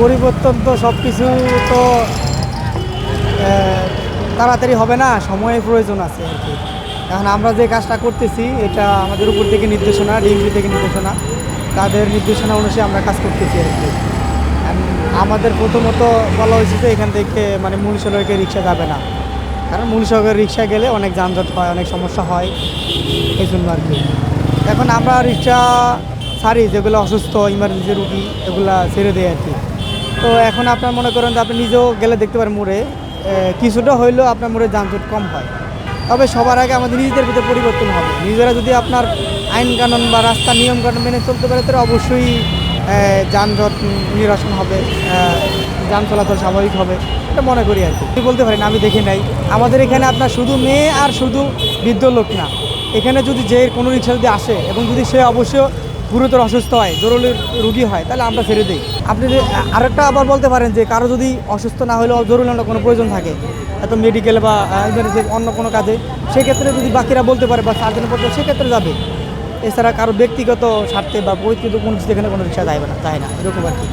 পরিবর্তন তো সব কিছু তো তাড়াতাড়ি হবে না, সময়ের প্রয়োজন আছে আর কি। এখন আমরা যে কাজটা করতেছি, এটা আমাদের উপর থেকে নির্দেশনা, ডিএমপি থেকে নির্দেশনা। তাদের নির্দেশনা অনুসারে আমরা কাজ করতেছি আর কি। আমাদের প্রথমত বলা হয়েছে যে এখান থেকে মানে মূল সড়কে রিক্সা যাবে না। কারণ মূল সড়কের রিক্সা গেলে অনেক যানজট হয়, অনেক সমস্যা হয় এই জন্য আর কি। এখন আমরা রিক্সা ছাড়ি যেগুলো অসুস্থ ইমার্জেন্সি রুগী, এগুলা ছেড়ে দেয় আর কি। তো এখন আপনার মনে করেন যে আপনি নিজেও গেলে দেখতে পারেন মোড়ে কিছুটা হইলেও আপনার মোড়ে যানজট কম হয়। তবে সবার আগে আমাদের নিজেদের ভিতরে পরিবর্তন হবে। নিজেরা যদি আপনার আইন কানুন বা রাস্তা নিয়ম কানুন মেনে চলতে পারে, তাহলে অবশ্যই যানজট নিরসন হবে যান চলাচল স্বাভাবিক হবে, এটা মনে করি আর কি। বলতে পারেন আমি দেখি নাই। আমাদের এখানে আপনার শুধু মেয়ে আর শুধু বৃদ্ধ লোক না। এখানে যদি যে কোনো রিক্সা যদি আসে এবং যদি সে অবশ্য গুরুতর অসুস্থ হয় জরুরি রুগী হয়, তাহলে আমরা ছেড়ে দিই। আপনি আরেকটা আবার বলতে পারেন যে কারও যদি অসুস্থ না হলেও জরুরি না কোনো প্রয়োজন থাকে, এত মেডিকেল বা অন্য কোনো কাজে, সেক্ষেত্রে যদি বাকিরা বলতে পারে বা সার্জনে পর্যন্ত সেক্ষেত্রে যাবে। এছাড়া কারও ব্যক্তিগত স্বার্থে বা পরিচিত কোনো কিছু এখানে কোনো রিক্সা যায় না যায় না, এরকম আর কি।